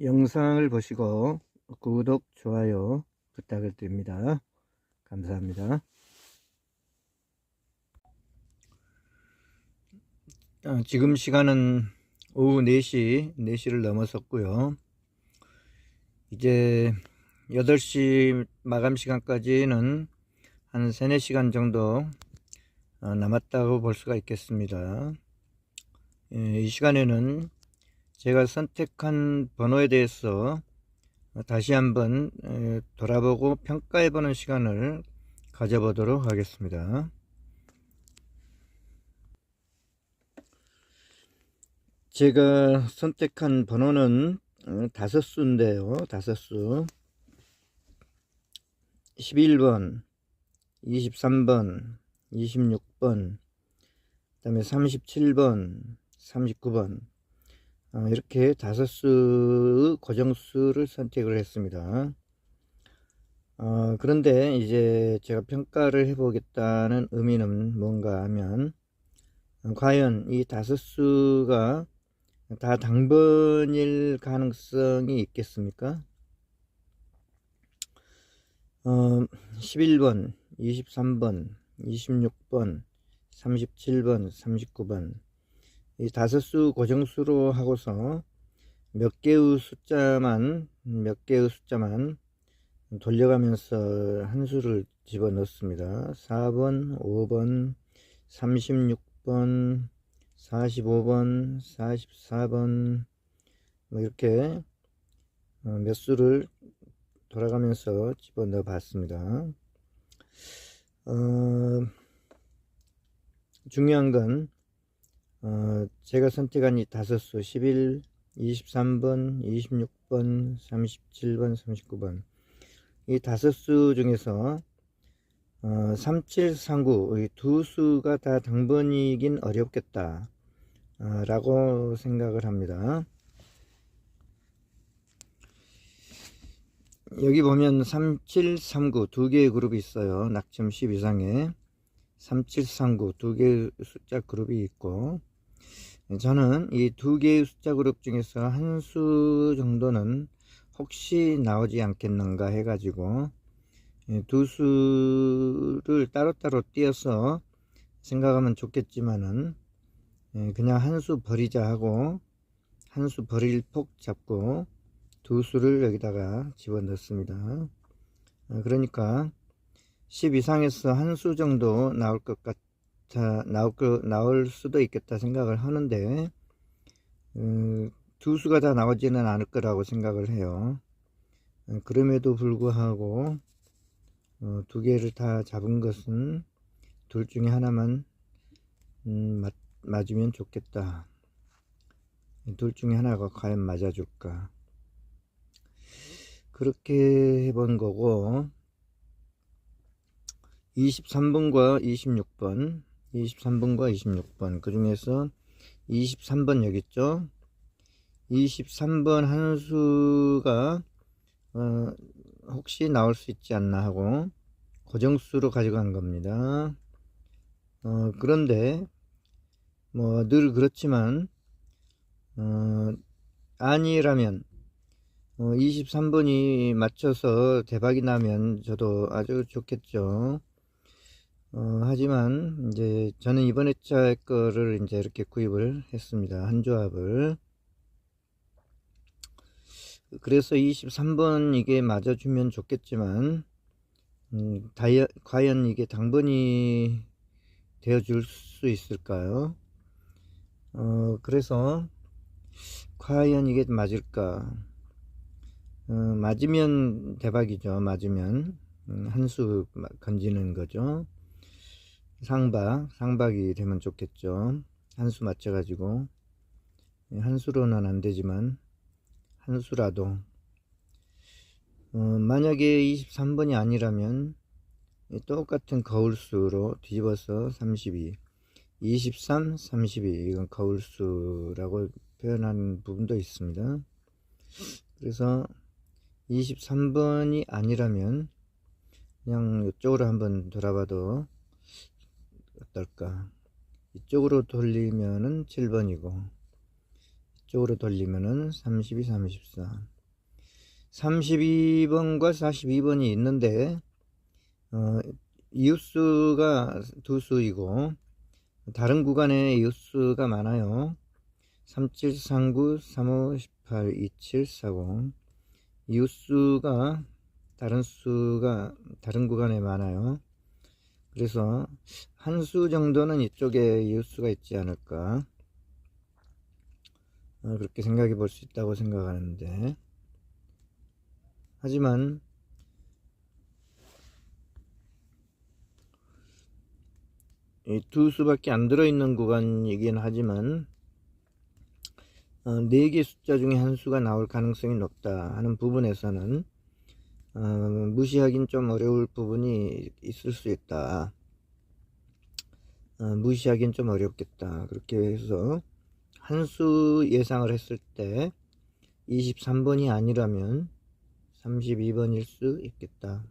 영상을 보시고 구독, 좋아요 부탁을 드립니다. 감사합니다. 어, 지금 시간은 오후 4시, 4시를 넘어섰고요. 이제 8시 마감 시간까지는 한 3, 4시간 정도 어, 남았다고 볼 수가 있겠습니다. 예, 이 시간에는 제가 선택한 번호에 대해서 다시 한번 에, 돌아보고 평가해 보는 시간을 가져보도록 하겠습니다. 제가 선택한 번호는 어, 다섯 수인데요. 다섯 수. 11번, 23번, 26번, 그 다음에 37번, 39번, 어, 이렇게 다섯 수의 고정수를 선택을 했습니다. 어, 그런데 이제 제가 평가를 해보겠다는 의미는 뭔가 하면, 어, 과연 이 다섯 수가 다 당번일 가능성이 있겠습니까? 어, 11번, 23번, 26번, 37번, 39번 이 다섯 수 고정수로 하고서 몇 개의 숫자만 몇 개의 숫자만 돌려가면서 한 수를 집어 넣습니다. 4번, 5번, 36번, 45번, 44번 뭐 이렇게 어, 몇 수를 돌아가면서 집어 넣어 봤습니다. 어, 중요한 건 어, 제가 선택한 이 다섯 수 11, 23번, 26번, 37번, 39번 이 다섯 수 중에서 어, 3739, 이두 수가 다 당번이긴 어렵겠다 어, 라고 생각을 합니다. 여기 보면 3739 두 개의 그룹이 있어요. 낙점 10 이상에 3739 두 개의 숫자 그룹이 있고 저는 이 두 개의 숫자 그룹 중에서 한 수 정도는 혹시 나오지 않겠는가 해가지고 두 수를 따로따로 띄어서 생각하면 좋겠지만은 그냥 한 수 버리자 하고 한 수 버릴 폭 잡고 두 수를 여기다가 집어넣습니다. 어, 그러니까 10 이상에서 한 수 정도 나올 것 같 아 나올 거 나올 수도 있겠다 생각을 하는데 음, 두 수가 다 나오지는 않을 거라고 생각을 해요. 어, 그럼에도 불구하고 어, 두 개를 다 잡은 것은 둘 중에 하나만 음, 맞, 맞으면 좋겠다. 둘 중에 하나가 과연 맞아줄까? 그렇게 해본 거고 23번과 26번 23번과 26번. 그 중에서 23번 여기 있죠 23번 한 수가 어, 혹시 나올 수 있지 않나 하고 고정수로 가져간 겁니다. 어, 그런데 뭐 늘 그렇지만 어, 아니라면 어, 23번이 맞춰서 대박이 나면 저도 아주 좋겠죠. 어, 하지만 이제 저는 이번 회차 거를 이제 이렇게 구입을 했습니다. 한 조합을. 그래서 23번 이게 맞아주면 좋겠지만, 음, 다이, 과연 이게 당번이 되어줄 수 있을까요? 어, 그래서, 과연 이게 맞을까? 어, 맞으면 대박이죠. 맞으면. 음, 한수 건지는 거죠. 상박, 상박이 되면 좋겠죠. 한 수 맞춰가지고. 예, 한 수로는 안 되지만, 한 수라도. 어, 만약에 23번이 아니라면, 똑같은 거울수로 뒤집어서 32. 23, 32. 이건 거울수라고 표현하는 부분도 있습니다. 그래서 23번이 아니라면, 그냥 이쪽으로 한번 돌아봐도 어떨까 이쪽으로 돌리면은 7번이고 이쪽으로 돌리면은 32, 34. 32번과 42번이 있는데, 어, 이웃수가 두 수이고, 다른 구간에 이웃수가 많아요. 3739, 3518, 2740. 이웃수가 다른 수가 다른 구간에 많아요. 그래서 한 수 정도는 이쪽에 이웃수가 있지 않을까. 어, 그렇게 생각해 볼 수 있다고 생각하는데. 하지만 이두 수밖에 안 들어있는 구간이긴 하지만 어, 네개 숫자 중에 한 수가 나올 가능성이 높다 하는 부분에서는 어, 무시하긴 좀 어려울 부분이 있을 수 있다. 어, 무시하긴 좀 어렵겠다. 그렇게 해서 한 수 예상을 했을 때 23번이 아니라면 32번일 수 있겠다.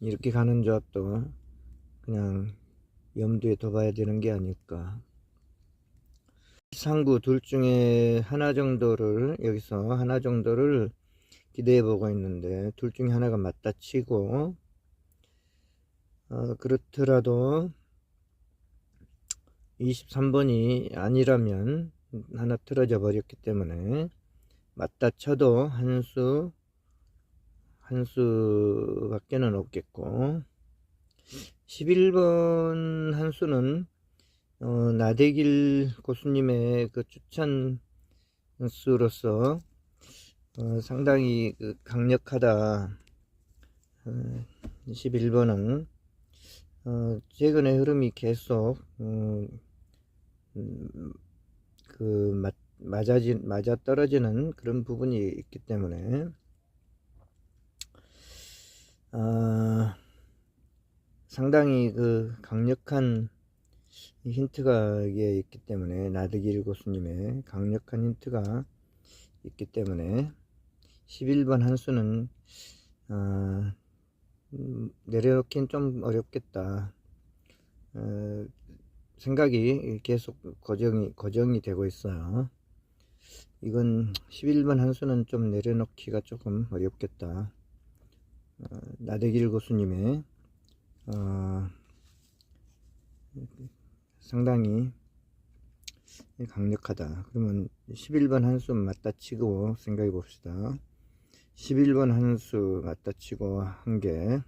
이렇게 가는 조합도 그냥 염두에 둬봐야 되는 게 아닐까. 상구 둘 중에 하나 정도를 여기서 하나 정도를 기대해 보고 있는데 둘 중에 하나가 맞다 치고 어, 그렇더라도 23번이 아니라면 하나 틀어져 버렸기 때문에 맞다 쳐도 한 수, 한 수 밖에는 없겠고 11번 한 수는 어, 나대길 고수님의 그 추천 수로서 어, 상당히 그 강력하다. 어, 11번은 어, 최근의 흐름이 계속 어, 음, 그 맞, 맞아지 맞아 떨어지는 그런 부분이 있기 때문에 아, 상당히 그 강력한 힌트가 있기 때문에 나드길 고수님의 강력한 힌트가 있기 때문에 11번 한 수는 어, 음, 내려놓긴 좀 어렵겠다. 어, 생각이 계속 고정이 고정이 되고 있어요. 이건 11번 한 수는 좀 내려놓기가 조금 어렵겠다. 어, 나대길 고수님의 어, 상당히 강력하다. 그러면 11번 한수 맞다 치고 생각해 봅시다. 11번 한수 맞다 치고 한 개.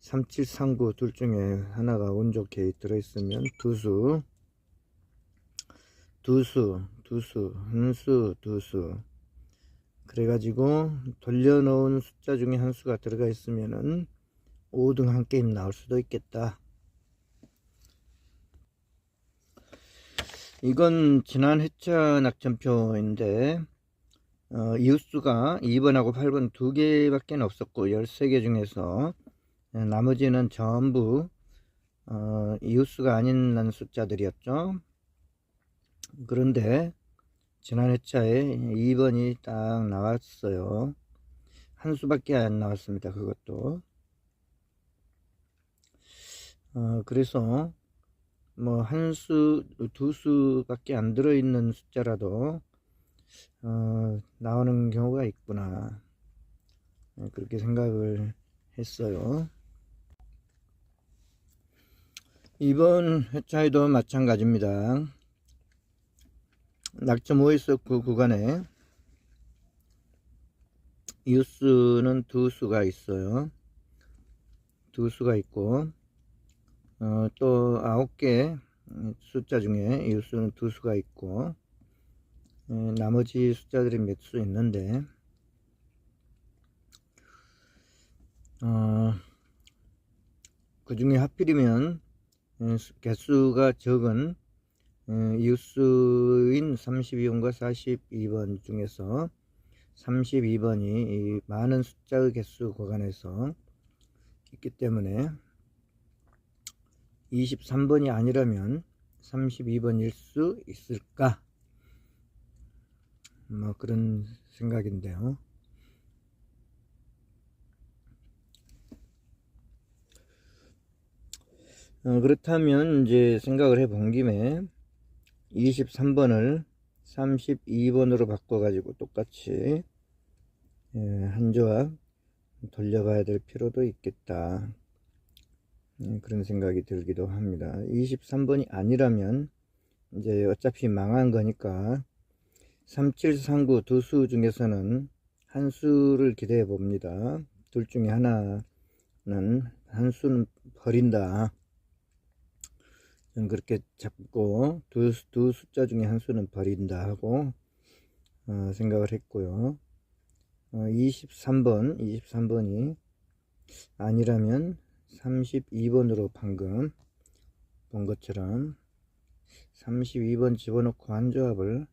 3739 둘 중에 하나가 운 좋게 들어있으면 두 수. 두 수, 두 수, 한 수, 두 수. 그래가지고 돌려놓은 숫자 중에 한 수가 들어가 있으면은 5등 한 게임 나올 수도 있겠다. 이건 지난 회차 낙점표인데 어, 이웃수가 2번하고 8번 두 개밖에 없었고 13개 중에서 예, 나머지는 전부 어, 이웃수가 아닌 숫자들이었죠. 그런데 지난 회차에 2번이 딱 나왔어요. 한 수밖에 안 나왔습니다. 그것도. 어, 그래서 뭐 한 수, 두 수밖에 안 들어있는 숫자라도 어, 나오는 경우가 있구나. 네, 그렇게 생각을 했어요. 이번 회차에도 마찬가지입니다. 낙점 5에서 그 구간에 이웃수는 두 수가 있어요. 두 수가 있고 어, 또 아홉 개 숫자 중에 이웃수는 두 수가 있고 에, 나머지 숫자들이 몇 수 있는데 어, 그 중에 하필이면 에, 개수가 적은 에, 이웃수인 32번과 42번 중에서 32번이 많은 숫자의 개수 구간에서 있기 때문에 23번이 아니라면 32번일 수 있을까? 뭐 그런 생각인데요. 어, 그렇다면 이제 생각을 해 본 김에 23번을 32번으로 바꿔가지고 똑같이 예, 한 조합 돌려봐야 될 필요도 있겠다. 음, 그런 생각이 들기도 합니다. 23번이 아니라면 이제 어차피 망한 거니까 3739 두 수 중에서는 한 수를 기대해 봅니다. 둘 중에 하나는 한 수는 버린다. 전 그렇게 잡고 두, 두 숫자 중에 한 수는 버린다 하고 어, 생각을 했고요. 어, 23번, 23번이 아니라면 32번으로 방금 본 것처럼 32번 집어넣고 한 조합을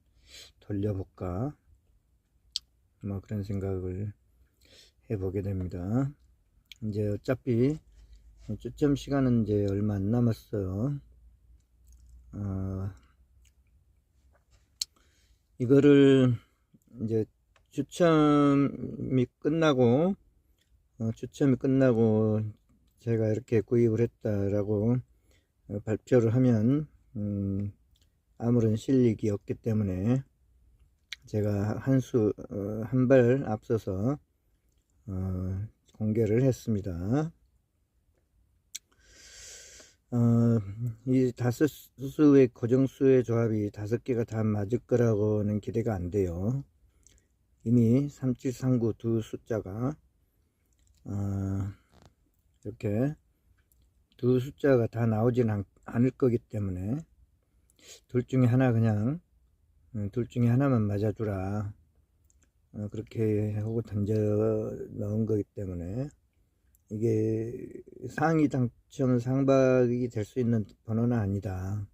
돌려볼까 뭐 그런 생각을 해보게 됩니다. 이제 어차피 초점 시간은 이제 얼마 안 남았어요. 어, 이거를 이제 추첨이 끝나고 어, 추첨이 끝나고 제가 이렇게 구입을 했다라고 어, 발표를 하면 음, 아무런 실익이 없기 때문에 제가 한수한발 앞서서 어, 공개를 했습니다. 어, 이 다섯 수의 고정수의 조합이 다섯 개가 다 맞을 거라고는 기대가 안 돼요. 이미 3739 두 숫자가 어, 이렇게 두 숫자가 다 나오진 않, 않을 거기 때문에 둘 중에 하나 그냥 어, 둘 중에 하나만 맞아주라 어, 그렇게 하고 던져 넣은 거기 때문에 이게 상위 당첨 상박이 될 수 있는 번호는 아니다.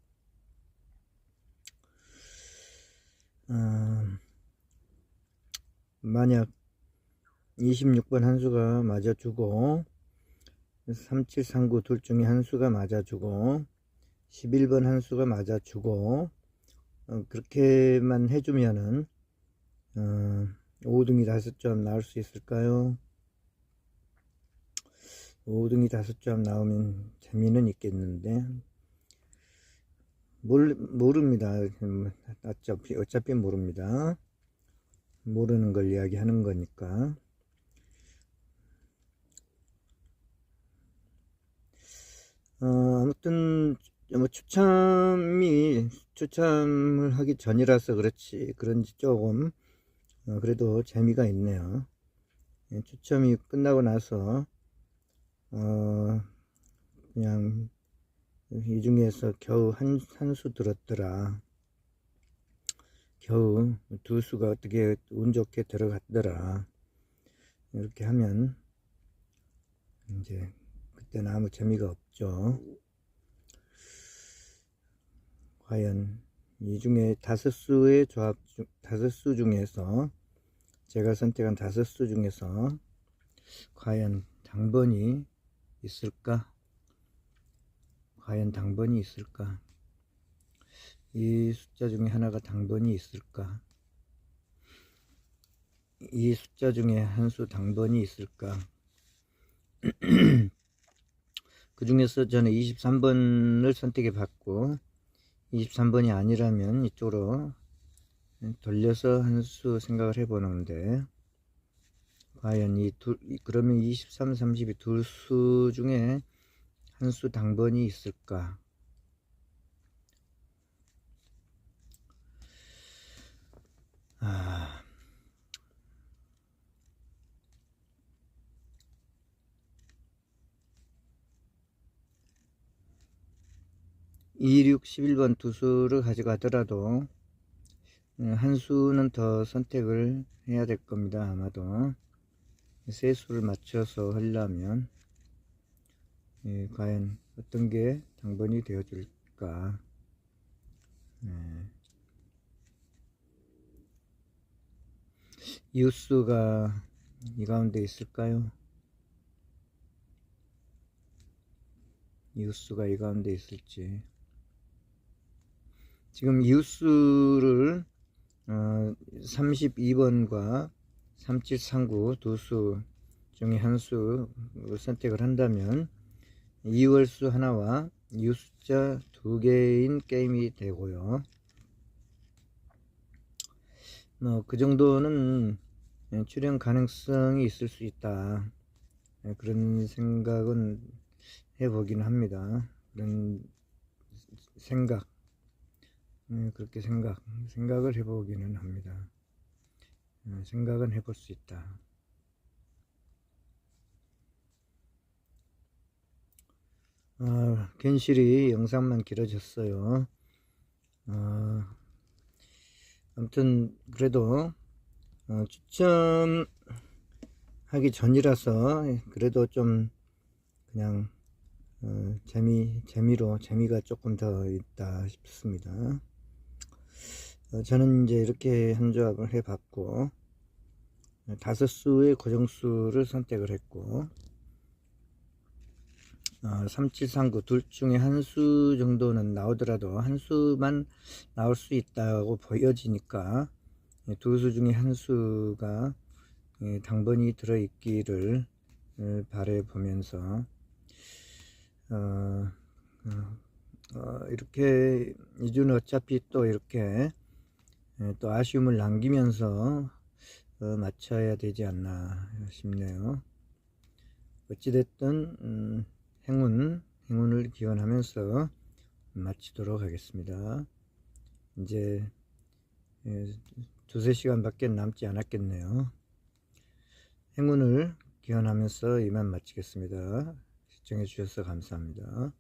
어, 만약 26번 한 수가 맞아주고 3739 둘 중에 한 수가 맞아주고 11번 한 수가 맞아주고 어, 그렇게만 해주면은 어, 5등이 5점 나올 수 있을까요? 5등이 5점 나오면 재미는 있겠는데 모르, 모릅니다. 어차피, 어차피 모릅니다. 모르는 걸 이야기하는 거니까. 어, 아무튼 뭐 추첨이 추첨을 하기 전이라서 그렇지 그런지 조금 어, 그래도 재미가 있네요. 예, 추첨이 끝나고 나서 어, 그냥 이 중에서 겨우 한, 한 수 들었더라. 겨우 두 수가 어떻게 운 좋게 들어갔더라. 이렇게 하면 이제 그때는 아무 재미가 없죠. 과연 이 중에 다섯 수의 조합 중, 다섯 수 중에서 제가 선택한 다섯 수 중에서 과연 당번이 있을까? 과연 당번이 있을까? 이 숫자 중에 하나가 당번이 있을까? 이 숫자 중에 한 수 당번이 있을까? 그 중에서 저는 23번을 선택해 봤고 23번이 아니라면 이쪽으로 돌려서 한 수 생각을 해 보는데 과연 이 둘, 그러면 23, 32둘수 중에 한 수 당번이 있을까? 아. (26) (11번) 두 수를 가져가더라도 음, 한 수는 더 선택을 해야 될 겁니다 아마도 세 수를 맞춰서 하려면 예, 과연 어떤 게 당번이 되어줄까 예. 이웃수가 이 가운데 있을까요? 이웃수가 이 가운데 있을지 지금 이웃수를 어, 32번과 3739 두 수 중에 한 수 선택을 한다면 2월수 하나와 이웃 숫자 두 개인 게임이 되고요. 뭐그 정도는 예, 출연 가능성이 있을 수 있다. 예, 그런 생각은 해보긴 합니다. 그런 생각, 예, 그렇게 생각, 생각을 해보기는 합니다. 예, 생각은 해볼 수 있다. 아, 괜시리 영상만 길어졌어요. 아, 아무튼 그래도 어, 추첨하기 전이라서 그래도 좀 그냥 어, 재미 재미로 재미가 조금 더 있다 싶습니다. 어, 저는 이제 이렇게 한 조합을 해봤고 다섯 수의 고정수를 선택을 했고 어, 3739 둘 중에 한 수 정도는 나오더라도 한 수만 나올 수 있다고 보여지니까 두 수 중에 한 수가 예, 당번이 들어있기를 예, 바래 보면서 어, 어, 어, 이렇게 이주는 어차피 또 이렇게 예, 또 아쉬움을 남기면서 어, 맞춰야 되지 않나 싶네요. 어찌됐든 음, 행운, 행운을 기원하면서 마치도록 하겠습니다. 이제 예, 두세 시간밖에 남지 않았겠네요. 행운을 기원하면서 이만 마치겠습니다. 시청해 주셔서 감사합니다.